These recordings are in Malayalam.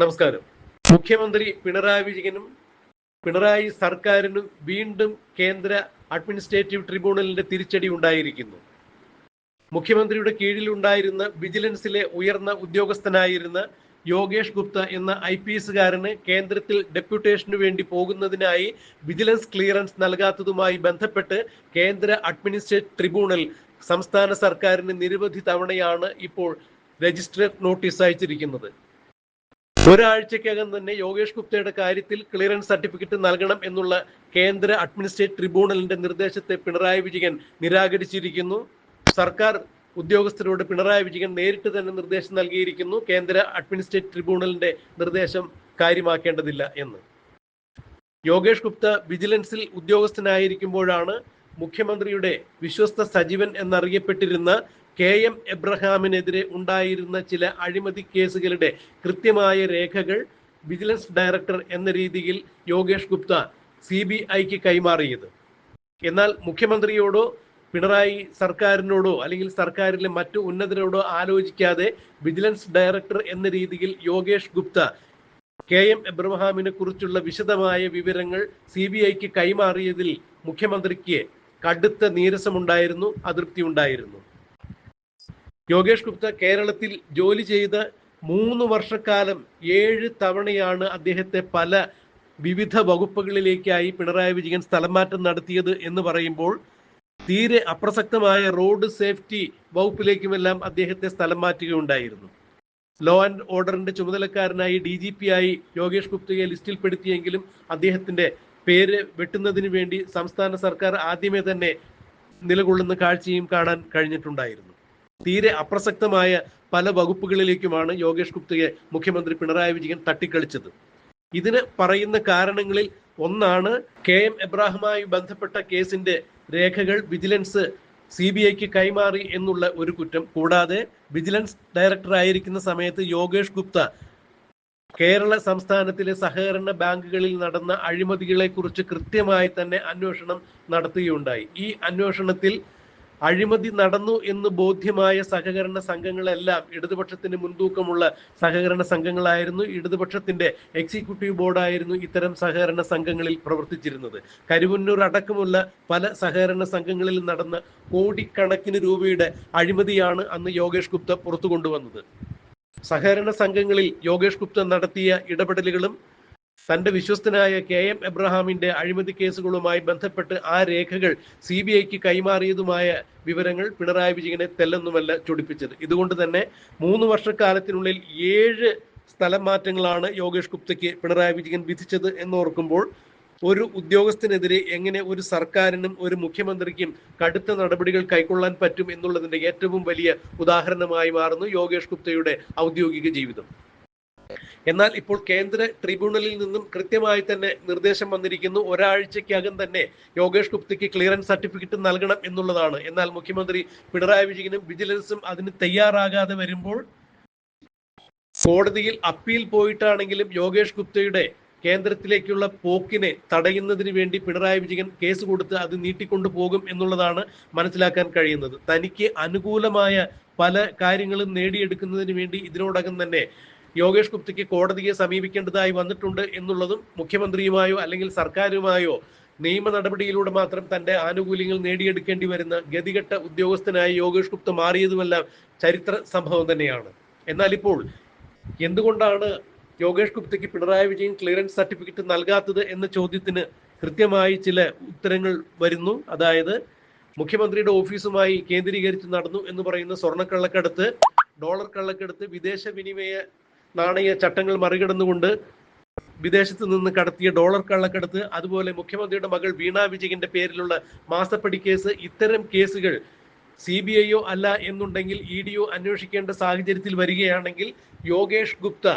നമസ്കാരം. മുഖ്യമന്ത്രി പിണറായി വിജയനും പിണറായി സർക്കാരിനും വീണ്ടും കേന്ദ്ര അഡ്മിനിസ്ട്രേറ്റീവ് ട്രിബ്യൂണലിന്റെ തിരിച്ചടി ഉണ്ടായിരിക്കുന്നു. മുഖ്യമന്ത്രിയുടെ കീഴിലുണ്ടായിരുന്ന വിജിലൻസിലെ ഉയർന്ന ഉദ്യോഗസ്ഥനായിരുന്ന യോഗേഷ് ഗുപ്ത എന്ന ഐ പി എസുകാരന് കേന്ദ്രത്തിൽ ഡെപ്യൂട്ടേഷനു വേണ്ടി പോകുന്നതിനായി വിജിലൻസ് ക്ലിയറൻസ് നൽകാത്തതുമായി ബന്ധപ്പെട്ട് കേന്ദ്ര അഡ്മിനിസ്ട്രേറ്റീവ് ട്രിബ്യൂണൽ സംസ്ഥാന സർക്കാരിന് നിരവധി തവണയാണ് ഇപ്പോൾ രജിസ്റ്റർ നോട്ടീസ് അയച്ചിരിക്കുന്നത്. ഒരാഴ്ചക്കകം തന്നെ യോഗേഷ് ഗുപ്തയുടെ കാര്യത്തിൽ ക്ലിയറൻസ് സർട്ടിഫിക്കറ്റ് നൽകണം എന്നുള്ള കേന്ദ്ര അഡ്മിനിസ്ട്രേറ്റ് ട്രിബ്യൂണലിന്റെ നിർദ്ദേശത്തെ പിണറായി വിജയൻ നിരാകരിച്ചിരിക്കുന്നു. സർക്കാർ ഉദ്യോഗസ്ഥരോട് പിണറായി വിജയൻ നേരിട്ട് തന്നെ നിർദ്ദേശം നൽകിയിരിക്കുന്നു. കേന്ദ്ര അഡ്മിനിസ്ട്രേറ്റ് ട്രിബ്യൂണലിന്റെ നിർദ്ദേശം കാര്യമാക്കേണ്ടതില്ല എന്ന്. യോഗേഷ് ഗുപ്ത വിജിലൻസിൽ ഉദ്യോഗസ്ഥനായിരിക്കുമ്പോഴാണ് മുഖ്യമന്ത്രിയുടെ വിശ്വസ്ത സജീവൻ എന്നറിയപ്പെട്ടിരുന്ന കെ എം എബ്രഹാമിനെതിരെ ഉണ്ടായിരുന്ന ചില അഴിമതി കേസുകളുടെ കൃത്യമായ രേഖകൾ വിജിലൻസ് ഡയറക്ടർ എന്ന രീതിയിൽ യോഗേഷ് ഗുപ്ത സി ബി ഐക്ക് കൈമാറിയത്. എന്നാൽ മുഖ്യമന്ത്രിയോടോ പിണറായി സർക്കാരിനോടോ അല്ലെങ്കിൽ സർക്കാരിലെ മറ്റു ഉന്നതരോടോ ആലോചിക്കാതെ വിജിലൻസ് ഡയറക്ടർ എന്ന രീതിയിൽ യോഗേഷ് ഗുപ്ത കെ എം എബ്രഹാമിനെ കുറിച്ചുള്ള വിശദമായ വിവരങ്ങൾ സി ബി ഐക്ക് കൈമാറിയതിൽ മുഖ്യമന്ത്രിക്ക് കടുത്ത നീരസമുണ്ടായിരുന്നു അതൃപ്തി ഉണ്ടായിരുന്നു യോഗേഷ് ഗുപ്ത കേരളത്തിൽ ജോലി ചെയ്ത് മൂന്ന് വർഷക്കാലം ഏഴ് തവണയാണ് അദ്ദേഹത്തെ പല വിവിധ വകുപ്പുകളിലേക്കായി പിണറായി വിജയൻ സ്ഥലം മാറ്റം നടത്തിയത് എന്ന് പറയുമ്പോൾ തീരെ അപ്രസക്തമായ റോഡ് സേഫ്റ്റി വകുപ്പിലേക്കുമെല്ലാം അദ്ദേഹത്തെ സ്ഥലം മാറ്റുകയുണ്ടായിരുന്നു. ലോ ആൻഡ് ഓർഡറിന്റെ ചുമതലക്കാരനായി ഡി ജി പി ആയി യോഗേഷ് ഗുപ്തയെ ലിസ്റ്റിൽപ്പെടുത്തിയെങ്കിലും അദ്ദേഹത്തിന്റെ പേര് വെട്ടുന്നതിന് വേണ്ടി സംസ്ഥാന സർക്കാർ ആദ്യമേ തന്നെ നിലകൊള്ളുന്ന കാഴ്ചയും കാണാൻ കഴിഞ്ഞിട്ടുണ്ടായിരുന്നു. തീരെ അപ്രസക്തമായ പല വകുപ്പുകളിലേക്കുമാണ് യോഗേഷ് ഗുപ്തയെ മുഖ്യമന്ത്രി പിണറായി വിജയൻ തട്ടിക്കളിച്ചത് ഇതിന് പറയുന്ന കാരണങ്ങളിൽ ഒന്നാണ് കെ എം എബ്രാഹിമായി ബന്ധപ്പെട്ട കേസിന്റെ രേഖകൾ വിജിലൻസ് സി ബി ഐക്ക് കൈമാറി എന്നുള്ള ഒരു കുറ്റം. കൂടാതെ വിജിലൻസ് ഡയറക്ടർ ആയിരിക്കുന്ന സമയത്ത് യോഗേഷ് ഗുപ്ത കേരള സംസ്ഥാനത്തിലെ സഹകരണ ബാങ്കുകളിൽ നടന്ന അഴിമതികളെ കുറിച്ച് കൃത്യമായി തന്നെ അന്വേഷണം നടത്തുകയുണ്ടായി. ഈ അന്വേഷണത്തിൽ അഴിമതി നടന്നു എന്ന് ബോധ്യമായ സഹകരണ സംഘങ്ങളെല്ലാം ഇടതുപക്ഷത്തിന് മുൻതൂക്കമുള്ള സഹകരണ സംഘങ്ങളായിരുന്നു. ഇടതുപക്ഷത്തിന്റെ എക്സിക്യൂട്ടീവ് ബോർഡായിരുന്നു ഇത്തരം സഹകരണ സംഘങ്ങളിൽ പ്രവർത്തിച്ചിരുന്നത്. കരുവന്നൂർ അടക്കമുള്ള പല സഹകരണ സംഘങ്ങളിൽ നടന്ന കോടിക്കണക്കിന് രൂപയുടെ അഴിമതിയാണ് അന്ന് യോഗേഷ് ഗുപ്ത പുറത്തു കൊണ്ടുവന്നത് സഹകരണ സംഘങ്ങളിൽ യോഗേഷ് ഗുപ്ത നടത്തിയ ഇടപെടലുകളും തന്റെ വിശ്വസ്തനായ കെ എം എബ്രഹാമിന്റെ അഴിമതി കേസുകളുമായി ബന്ധപ്പെട്ട് ആ രേഖകൾ സി ബി ഐക്ക് കൈമാറിയതുമായ വിവരങ്ങൾ പിണറായി വിജയനെ തെല്ലൊന്നുമല്ല ചൊടിപ്പിച്ചത്. ഇതുകൊണ്ട് തന്നെ മൂന്ന് വർഷക്കാലത്തിനുള്ളിൽ ഏഴ് സ്ഥലം മാറ്റങ്ങളാണ് യോഗേഷ് ഗുപ്തയ്ക്ക് പിണറായി വിജയൻ വിധിച്ചത് എന്നോർക്കുമ്പോൾ ഒരു ഉദ്യോഗസ്ഥനെതിരെ എങ്ങനെ ഒരു സർക്കാരിനും ഒരു മുഖ്യമന്ത്രിക്കും കടുത്ത നടപടികൾ കൈക്കൊള്ളാൻ പറ്റും എന്നുള്ളതിന്റെ ഏറ്റവും വലിയ ഉദാഹരണമായി മാറുന്നു യോഗേഷ് ഗുപ്തയുടെ ഔദ്യോഗിക ജീവിതം. എന്നാൽ ഇപ്പോൾ കേന്ദ്ര ട്രിബ്യൂണലിൽ നിന്നും കൃത്യമായി തന്നെ നിർദ്ദേശം വന്നിരിക്കുന്നു. ഒരാഴ്ചയ്ക്കകം തന്നെ യോഗേഷ് ഗുപ്തയ്ക്ക് ക്ലിയറൻസ് സർട്ടിഫിക്കറ്റ് നൽകണം എന്നുള്ളതാണ്. എന്നാൽ മുഖ്യമന്ത്രി പിണറായി വിജയനും വിജിലൻസും അതിന് തയ്യാറാകാതെ വരുമ്പോൾ കോടതിയിൽ അപ്പീൽ പോയിട്ടാണെങ്കിലും യോഗേഷ് ഗുപ്തയുടെ കേന്ദ്രത്തിലേക്കുള്ള പോക്കിനെ തടയുന്നതിന് വേണ്ടി പിണറായി വിജയൻ കേസ് കൊടുത്ത് അത് നീട്ടിക്കൊണ്ടു പോകും എന്നുള്ളതാണ് മനസ്സിലാക്കാൻ കഴിയുന്നത്. തനിക്ക് അനുകൂലമായ പല കാര്യങ്ങളും നേടിയെടുക്കുന്നതിന് വേണ്ടി ഇതിനോടകം തന്നെ യോഗേഷ് ഗുപ്തയ്ക്ക് കോടതിയെ സമീപിക്കേണ്ടതായി വന്നിട്ടുണ്ട് എന്നുള്ളതും മുഖ്യമന്ത്രിയുമായോ അല്ലെങ്കിൽ സർക്കാരുമായോ നിയമ നടപടിയിലൂടെ മാത്രം തന്റെ ആനുകൂല്യങ്ങൾ നേടിയെടുക്കേണ്ടി വരുന്ന ഗതികെട്ട ഉദ്യോഗസ്ഥനായി യോഗേഷ് ഗുപ്ത മാറിയതുമെല്ലാം ചരിത്ര സംഭവം തന്നെയാണ്. എന്നാൽ ഇപ്പോൾ എന്തുകൊണ്ടാണ് യോഗേഷ് ഗുപ്തയ്ക്ക് പിണറായി വിജയൻ ക്ലിയറൻസ് സർട്ടിഫിക്കറ്റ് നൽകാത്തത് എന്ന ചോദ്യത്തിന് കൃത്യമായി ചില ഉത്തരങ്ങൾ വരുന്നു. അതായത് മുഖ്യമന്ത്രിയുടെ ഓഫീസുമായി കേന്ദ്രീകരിച്ച് നടന്നു എന്ന് പറയുന്ന സ്വർണക്കള്ളക്കടത്ത് ഡോളർ കള്ളക്കടത്ത് വിദേശ വിനിമയ നാണയ ചട്ടങ്ങൾ മറികടന്നുകൊണ്ട് വിദേശത്ത് നിന്ന് കടത്തിയ ഡോളർ കള്ളക്കടത്ത് അതുപോലെ മുഖ്യമന്ത്രിയുടെ മകൾ വീണ വിജയന്റെ പേരിലുള്ള മാസപ്പടി കേസ് ഇത്തരം കേസുകൾ സി ബി ഐയോ അല്ല എന്നുണ്ടെങ്കിൽ ഇ ഡിയോ അന്വേഷിക്കേണ്ട സാഹചര്യത്തിൽ വരികയാണെങ്കിൽ യോഗേഷ് ഗുപ്ത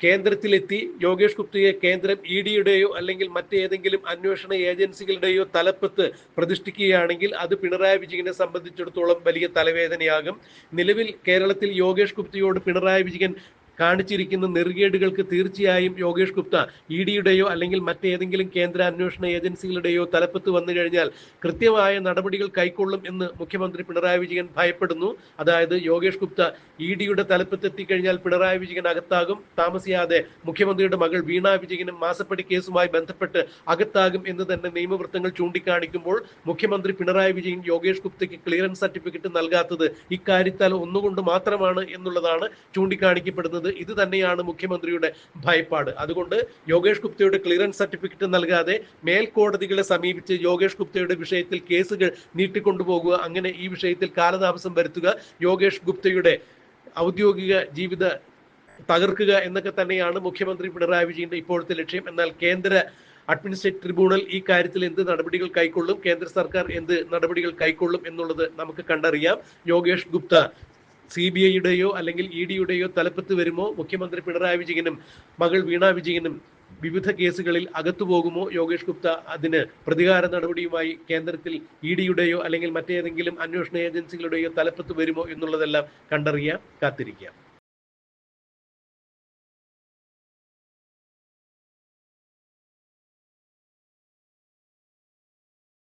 കേന്ദ്രത്തിലെത്തി. യോഗേഷ് ഗുപ്തയെ കേന്ദ്രം ഇ ഡിയുടെയോ അല്ലെങ്കിൽ മറ്റേതെങ്കിലും അന്വേഷണ ഏജൻസികളുടെയോ തലപ്പത്ത് പ്രതിഷ്ഠിക്കുകയാണെങ്കിൽ അത് പിണറായി വിജയനെ സംബന്ധിച്ചിടത്തോളം വലിയ തലവേദനയാകും. നിലവിൽ കേരളത്തിൽ യോഗേഷ് ഗുപ്തയോട് പിണറായി വിജയൻ കാണിച്ചിരിക്കുന്ന നെറുകേടുകൾക്ക് തീർച്ചയായും യോഗേഷ് ഗുപ്ത ഇ ഡിയുടെയോ അല്ലെങ്കിൽ മറ്റേതെങ്കിലും കേന്ദ്ര അന്വേഷണ ഏജൻസികളുടെയോ തലപ്പത്ത് വന്നു കഴിഞ്ഞാൽ കൃത്യമായ നടപടികൾ കൈക്കൊള്ളും എന്ന് മുഖ്യമന്ത്രി പിണറായി വിജയൻ ഭയപ്പെടുന്നു. അതായത് യോഗേഷ് ഗുപ്ത ഇ ഡിയുടെ തലപ്പത്തെത്തിക്കഴിഞ്ഞാൽ പിണറായി വിജയൻ അകത്താകും. താമസിയാതെ മുഖ്യമന്ത്രിയുടെ മകൾ വീണ വിജയനും മാസപ്പടി കേസുമായി ബന്ധപ്പെട്ട് അകത്താകും എന്ന് തന്നെ നിയമവൃത്തങ്ങൾ ചൂണ്ടിക്കാണിക്കുമ്പോൾ മുഖ്യമന്ത്രി പിണറായി വിജയൻ യോഗേഷ് ഗുപ്തയ്ക്ക് ക്ലിയറൻസ് സർട്ടിഫിക്കറ്റ് നൽകാത്തത് ഇക്കാര്യത്താൽ ഒന്നുകൊണ്ട് മാത്രമാണ് എന്നുള്ളതാണ് ചൂണ്ടിക്കാണിക്കപ്പെടുന്നത്. ഇത് തന്നെയാണ് മുഖ്യമന്ത്രിയുടെ ഭയപ്പാട്. അതുകൊണ്ട് യോഗേഷ് ഗുപ്തയുടെ ക്ലിയറൻസ് സർട്ടിഫിക്കറ്റ് നൽകാതെ മേൽക്കോടതികളെ സമീപിച്ച് യോഗേഷ് ഗുപ്തയുടെ വിഷയത്തിൽ കേസുകൾ നീട്ടിക്കൊണ്ടുപോകുക അങ്ങനെ ഈ വിഷയത്തിൽ കാലതാമസം വരുത്തുക യോഗേഷ് ഗുപ്തയുടെ ഔദ്യോഗിക ജീവിത തകർക്കുക എന്നൊക്കെ തന്നെയാണ് മുഖ്യമന്ത്രി പിണറായി വിജയന്റെ ഇപ്പോഴത്തെ ലക്ഷ്യം. എന്നാൽ കേന്ദ്ര അഡ്മിനിസ്ട്രേറ്റ് ട്രിബ്യൂണൽ ഈ കാര്യത്തിൽ എന്ത് നടപടികൾ കൈക്കൊള്ളും കേന്ദ്ര സർക്കാർ എന്ത് നടപടികൾ കൈക്കൊള്ളും എന്നുള്ളത് നമുക്ക് കണ്ടറിയാം. യോഗേഷ് ഗുപ്ത സി ബി ഐയുടെയോ അല്ലെങ്കിൽ ഇ ഡിയുടെയോ തലപ്പത്ത് വരുമോ? മുഖ്യമന്ത്രി പിണറായി വിജയനും മകൾ വീണ വിജയനും വിവിധ കേസുകളിൽ അകത്തു പോകുമോ? യോഗേഷ് ഗുപ്ത അതിന് പ്രതികാര നടപടിയുമായി കേന്ദ്രത്തിൽ ഇ ഡിയുടെയോ അല്ലെങ്കിൽ മറ്റേതെങ്കിലും അന്വേഷണ ഏജൻസികളുടെയോ തലപ്പത്ത് വരുമോ എന്നുള്ളതെല്ലാം കണ്ടറിയാം കാത്തിരിക്കാം.